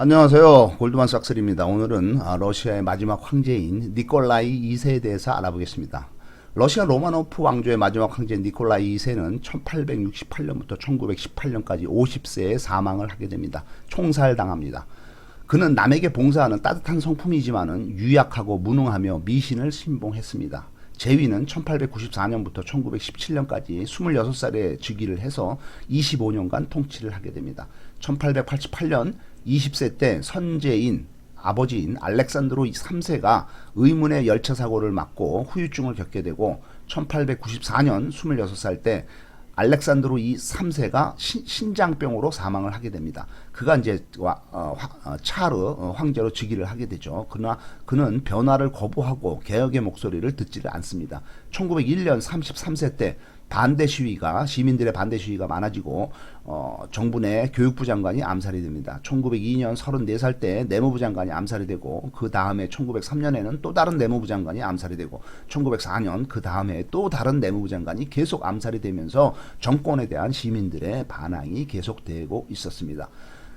안녕하세요. 골드만삭스입니다. 오늘은 아, 러시아의 마지막 황제인 니콜라이 2세에 대해서 알아보겠습니다. 러시아 로마노프 왕조의 마지막 황제 니콜라이 2세는 1868년부터 1918년까지 50세에 사망을 하게 됩니다. 총살당합니다. 그는 남에게 봉사하는 따뜻한 성품이지만은 유약하고 무능하며 미신을 신봉했습니다. 제위는 1894년부터 1917년까지 26살에 즉위를 해서 25년간 통치를 하게 됩니다. 1888년 20세 때 선제인 아버지인 알렉산드로 3세가 의문의 열차 사고를 맞고 후유증을 겪게 되고 1894년 26살 때 알렉산드로 이 3세가 신, 장병으로 사망을 하게 됩니다. 그가 이제 와, 어, 화, 어, 차르 어, 황제로 즉위를 하게 되죠. 그러나 그는 변화를 거부하고 개혁의 목소리를 듣지를 않습니다. 1901년 33세 때 반대 시위가 시민들의 반대 시위가 많아지고 어, 정부 내 교육부 장관이 암살이 됩니다. 1902년 34살 때 내무부 장관이 암살이 되고 그 다음에 1903년에는 또 다른 내무부 장관이 암살이 되고 1904년 그 다음에 또 다른 내무부 장관이 계속 암살이 되면서 정권에 대한 시민들의 반항이 계속되고 있었습니다.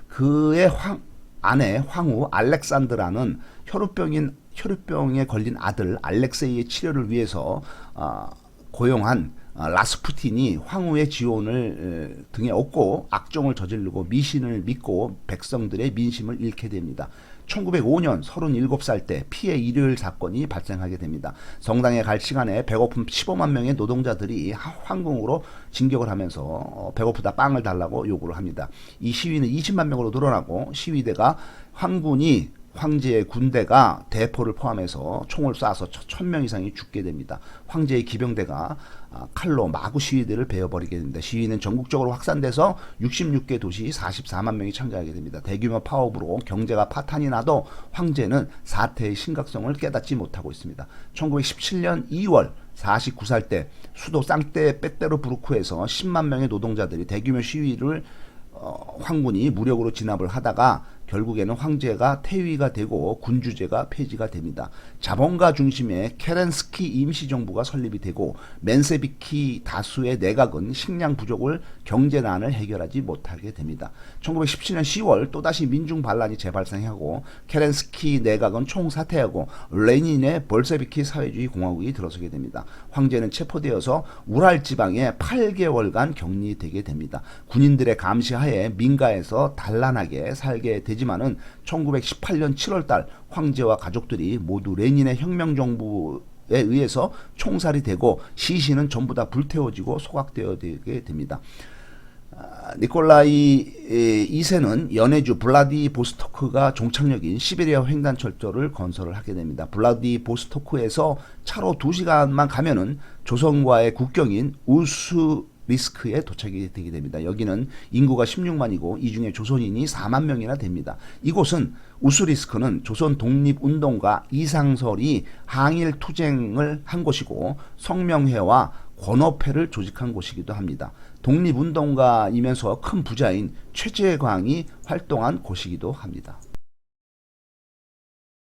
그의 황, 아내 황후 알렉산드라는 혈우병인 혈우병에 걸린 아들 알렉세이의 치료를 위해서 어, 고용한 아, 라스푸틴이 황후의 지원을 에, 등에 업고 악종을 저지르고 미신을 믿고 백성들의 민심을 잃게 됩니다. 1905년 37살 때 피해 일요일 사건이 발생하게 됩니다. 성당에 갈 시간에 배고픈 15만 명의 노동자들이 하- 황궁으로 진격을 하면서 어, 배고프다 빵을 달라고 요구를 합니다. 이 시위는 20만 명으로 늘어나고 시위대가 황군이 황제의 군대가 대포를 포함해서 총을 쏴서 천 명 이상이 죽게 됩니다. 황제의 기병대가 아, 칼로 마구 시위대를 베어버리게 됩니다. 시위는 전국적으로 확산돼서 66개 도시 44만 명이 참가하게 됩니다. 대규모 파업으로 경제가 파탄이 나도 황제는 사태의 심각성을 깨닫지 못하고 있습니다. 1917년 2월 49살 때 수도 상테페테르부르크에서 10만 명의 노동자들이 대규모 시위를 어, 황군이 무력으로 진압을 하다가 결국에는 황제가 퇴위가 되고 군주제가 폐지가 됩니다. 자본가 중심의 케렌스키 임시정부가 설립이 되고 맨세비키 다수의 내각은 식량 부족을 경제난을 해결하지 못하게 됩니다. 1917년 10월 또다시 민중 반란이 재발생하고 케렌스키 내각은 총사퇴하고 레닌의 볼세비키 사회주의 공화국이 들어서게 됩니다. 황제는 체포되어서 우랄 지방에 8개월간 격리되게 됩니다. 군인들의 감시하에 민가에서 단란하게 살게 되지 만은 1918년 7월달 황제와 가족들이 모두 레닌의 혁명 정부 에 의해서 총살이 되고 시신은 전부 다 불태워지고 소각되게 됩니다. 아, 니콜라이 2세는 연해주 블라디보스토크가 종착역인 시베리아 횡단철도를 건설을 하게 됩니다. 블라디보스토크에서 차로 2시간만 가면은 조선과의 국경인 우스 리스크에 도착이 되게 됩니다. 여기는 인구가 16만이고 이 중에 조선인이 4만 명이나 됩니다. 이곳은 우스리스크는 조선 독립운동가 이상설이 항일 투쟁을 한 곳이고 성명회와 권업회를 조직한 곳이기도 합니다. 독립운동가이면서 큰 부자인 최재광이 활동한 곳이기도 합니다.